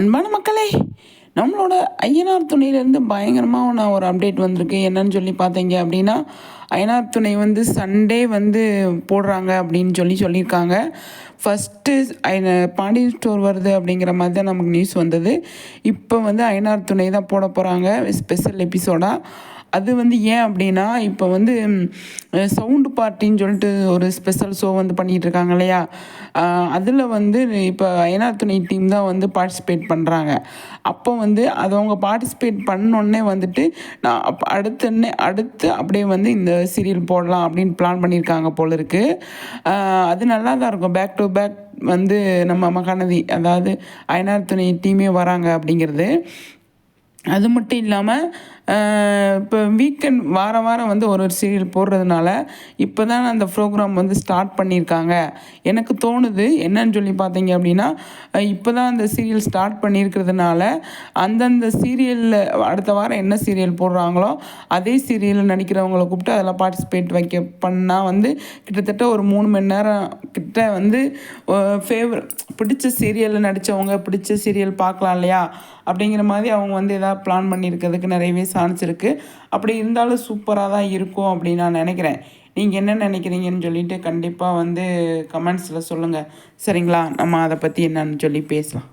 அன்பான மக்களே நம்மளோட ஐயனார் துணையிலேருந்து பயங்கரமாக நான் ஒரு அப்டேட் வந்திருக்கு. என்னன்னு சொல்லி பார்த்தீங்க அப்படின்னா ஐயனார் துணை வந்து சண்டே வந்து போடுறாங்க அப்படின்னு சொல்லி சொல்லியிருக்காங்க. ஃபஸ்ட்டு பாண்டியன் ஸ்டோர் வருது அப்படிங்கிற மாதிரி தான் நமக்கு நியூஸ் வந்தது. இப்போ வந்து ஐயனார் துணை தான் போட போகிறாங்க ஸ்பெஷல் எபிசோடாக அது வந்து ஏன் அப்படின்னா இப்போ வந்து சவுண்டு பார்ட்டின்னு சொல்லிட்டு ஒரு ஸ்பெஷல் ஷோ வந்து பண்ணிகிட்டு இருக்காங்க இல்லையா? அதில் வந்து இப்போ ஐநா துணை டீம் தான் வந்து பார்ட்டிசிபேட் பண்ணுறாங்க அப்போ வந்து அது அவங்க பார்ட்டிசிபேட் பண்ணோடனே வந்துட்டு நான் அப்போ அடுத்தன்னே அடுத்து அப்படியே வந்து இந்த சீரியல் போடலாம் அப்படின்னு பிளான் பண்ணியிருக்காங்க போல இருக்குது அது நல்லா தான் இருக்கும். பேக் டு பேக் வந்து நம்ம மகாநதி அதாவது ஐநார் துணை டீமே வராங்க அப்படிங்கிறது. அது மட்டும் இல்லாமல் இப்போ வீக்கெண்ட் வாரம் வாரம் வந்து ஒரு ஒரு சீரியல் போடுறதுனால இப்போ தான் அந்த ப்ரோக்ராம் வந்து ஸ்டார்ட் பண்ணியிருக்காங்க எனக்கு தோணுது என்னன்னு சொல்லி பார்த்தீங்க அப்படின்னா இப்போ தான் அந்த சீரியல் ஸ்டார்ட் பண்ணியிருக்கிறதுனால அந்தந்த சீரியலில் அடுத்த வாரம் என்ன சீரியல் போடுறாங்களோ அதே சீரியலில் நடிக்கிறவங்கள கூப்பிட்டு அதில் பார்ட்டிசிபேட் வைக்க பண்ணால் வந்து கிட்டத்தட்ட ஒரு மூணு மணி நேரம் கிட்ட வந்து ஃபேவர் பிடிச்ச சீரியலில் நடித்தவங்க பிடிச்ச சீரியல் பார்க்கலாம் இல்லையா? அப்படிங்கிற மாதிரி அவங்க வந்து எதாவது பிளான் பண்ணியிருக்கிறதுக்கு நிறையவே சான்ஸ் இருக்குது அப்படி இருந்தாலும் சூப்பராக தான் இருக்கும் அப்படின்னு நான் நினைக்கிறேன். நீங்கள் என்ன நினைக்கிறீங்கன்னு சொல்லிட்டு கண்டிப்பாக வந்து கமெண்ட்ஸில் சொல்லுங்கள் சரிங்களா? நம்ம அதை பற்றி என்னன்னு சொல்லி பேசலாம்.